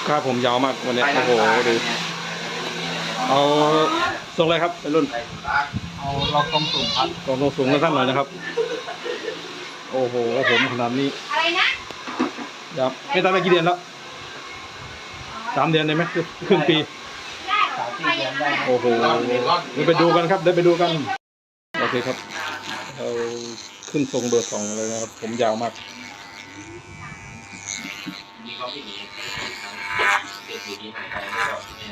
กค้าผมยาวมากวันนี้ไปโอ้ทางโหซ้ายดูเนี่ยเอาทรงอะไรครับเป็นรุ่นเอาเราตรงสูงครับกองทรงสูงสั้นๆหน่อยนะครับ โอ้โหผมขนาดนี้อะไรนะยับไม่ตัดไปกี่เดือนแล้วสามเดือนได้ไหมครึ่งปีได้สามสี่เดือนได้โอ้โหเดี๋ยวไปดูกันครับเดี๋ยวไปดูกันโอเคครับเราขึ้นทรงเบอร์สองเลยนะครับ ผมยาวมาก มีความผิดอย่างนี้เกิดอยู่ดีหายไปไม่บอกเนี่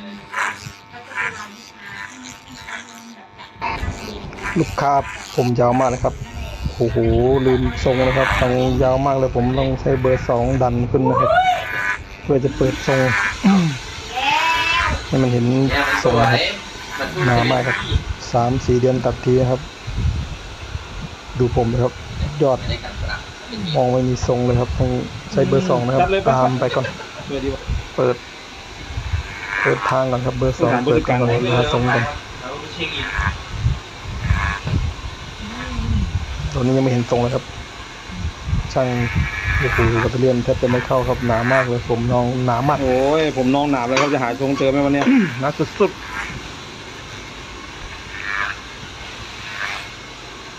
ลูกค้าผมยาวมากนะครับ โอ้โห ลืมทรงนะครับทรงยาวมากเลยผมต้องใช้เบอร์สองดันขึ้นนะครับ เพื่อจะเปิดทรงให้มันเห็นทรงนะครับนพูดหนามากครับสามสี่เดือนตัดทีนะครับ ดูผมนะครับ ยอดไม่ไปนมองไม่มีทรงเลยครับต้องใช้เบอร์สองนะครับ ตามไปก่อน เปิด เปิดทางก่อนครับเบอร์สองเปิดทางก่อนหาทรงก่อนแล้วก็เช็คอินตอนนี้ยังไม่เห็นทรงเลยครับ ช่างโอ้โหกัตเตอร์เลียนแทบจะไม่เข้าครับหนามากเลยผมน้องหนามากโอ้ยผมน้องหนามเลยครับจะหาทรงเจอไหมวันเนี้ยหนาสุดๆ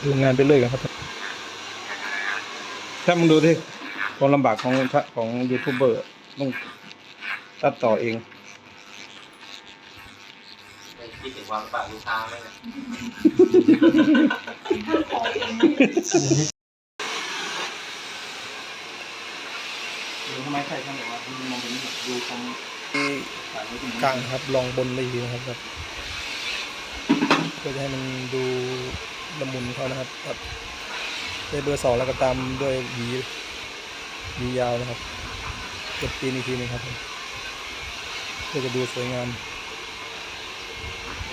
ดูงานไปเรื่อยกันครับถ้ามึงดูที่ความลำบากของของยูทูบเบอร์ต้อง ตัดต่อเองคิดถึงความลำบากลูกค้าไหมเนี่ยทำไมใช่ช่างแบบว่ามันมองเห็นดูตรงกลางครับลองบนได้ดีนะครับแบบเพื่อจะให้มันดูละมุนเขานะครับแบบได้เบอร์สองแล้วก็ตามด้วยหวีหวียาวนะครับเก็บตีนอีกทีหนึงครับผม เพื่อจะดูสวยงาม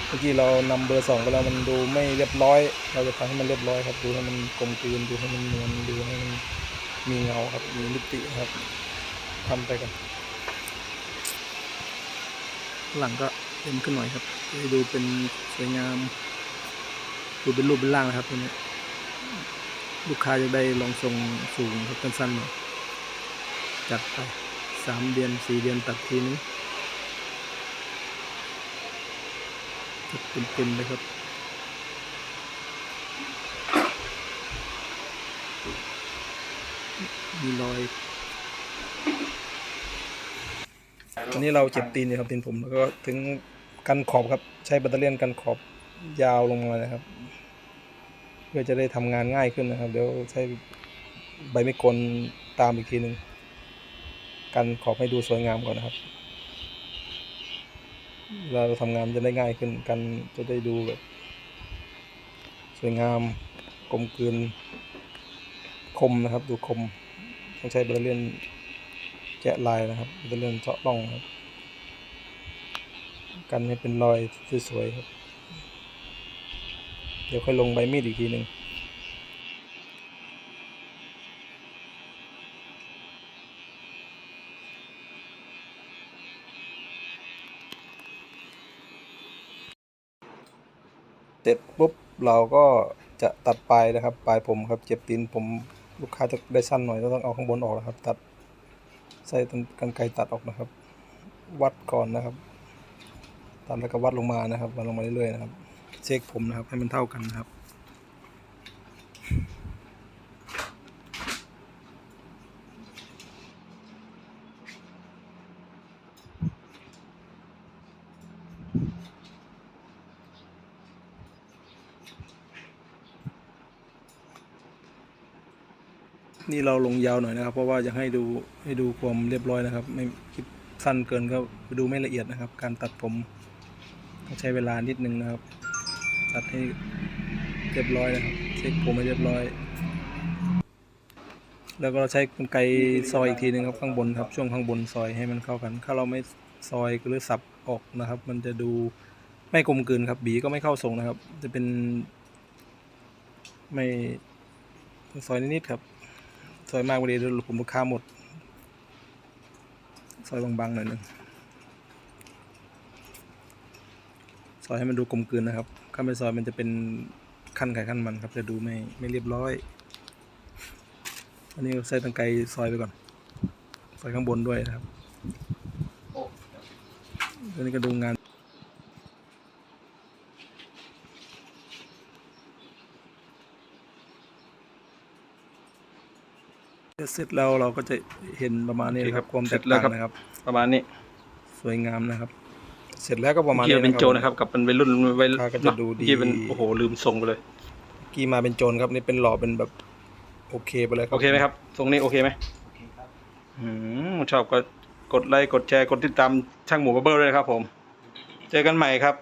เมื่อกี้เรานำเบอร์สองไปแล้วมันดูไม่เรียบร้อย เราจะทำให้มันเรียบร้อยครับ ดูให้มันกลมกลืนดูให้มันนวลดูให้มันมีเงาครับมีมิติครับทำไปกัน หลังก็เต็มขึ้นหน่อยครับให้ดูเป็นสวยงาม ดูเป็นรูปเป็นร่างนะครับตัวนี้ลูกค้าจะได้ลองทรงสูงครับสั้นๆหน่อยจัดไปสามเดือนสี่เดือนตัดทีนึงจัด เต็มๆเลยครับมีรอยตอนนี้เราเจ็บตีนอยู่ครับตีนผมแล้วก็ถึงกันขอบครับ ใช้แบตเตอรี่ยนกันขอบยาวลงมานะครับ เพื่อจะได้ทำงานง่ายขึ้นนะครับ เดี๋ยวใช้ใบไม้กลตามอีกทีหนึ่งกันขอบให้ดูสวยงามก่อนนะครับ เวลาเราทำงานจะได้ง่ายขึ้นกันจะได้ดูแบบ สวยงามกลมกลืนคมนะครับ ดูคมต้องใช้แบตเตอรี่ยนแกะลายนะครับเป็นเรื่องเจาะร่องครับ กันให้เป็นรอยสวยๆครับ เดี๋ยวค่อยลงใบมีดอีกทีหนึ่ง เสร็จปุ๊บเราก็จะตัดปลายนะครับ ปลายผมครับ เจ็บตีนผมลูกค้าจะได้สั้นหน่อยก็ต้องเอาข้างบนออกนะครับ ตัดใส่ต้นกันไกรตัดออกนะครับ วัดก่อนนะครับ ตัดแล้วก็วัดลงมานะครับวัดลงมาเรื่อยๆนะครับ เช็คผมนะครับให้มันเท่ากันนะครับ นี่เราลงยาวหน่อยนะครับ เพราะว่าจะให้ดูให้ดูความเรียบร้อยนะครับ ไม่คลิปสั้นเกินก็ดูไม่ละเอียดนะครับ การตัดผมต้องใช้เวลานิดนึงนะครับ ตัดให้เรียบร้อยนะครับเช็คผมให้เรียบร้อย แล้วก็เราใช้กรรไกรซอยอีกทีหนึงครับข้างบนครับช่วงข้างบนซอยให้มันเข้ากัน ถ้าเราไม่ซอยหรือสับออกนะครับ มันจะดูไม่กลมกลืนครับบีก็ไม่เข้าทรงนะครับ จะเป็น ไม่ซอยนิดๆครับ ซอยมากพอดีเดี๋ยวผมลูกค้าหมดซอยบางๆหน่อยหนึงซอยให้มันดูกลมกลืนนะครับถ้าไม่ซอยมันจะเป็นขั้นไขขั้นมันครับ จะดูไม่ไม่เรียบร้อย อันนี้ใส่ตังไกซอยไปก่อน ซอยข้างบนด้วยนะครับอันนี้ก็ดูงาน เสร็จแล้วเราก็จะเห็นประมาณนี้นะครับความแตกต่างนะครับ ประมาณนี้สวยงามนะครับ เสร็จแล้วก็ประมาณเกียนี้ร์เป็นโจรนะครับกับเป็นวัยรุ่นวัยราคาก็จะดูดีเกียร์เป็นโอ้โหลืมทรงไปเลยกี้มาเป็นโจรครับนี่เป็นหล่อเป็นแบบโอเคไปเลยครับโอเคไหมครับทรงนี้โอเคไหมโอเคครับอืมชอบก็กดไลค์กดแชร์กดติดตามช่างหมูบับเบิ้ลเลยนะครับผม เจอกันใหม่ครับ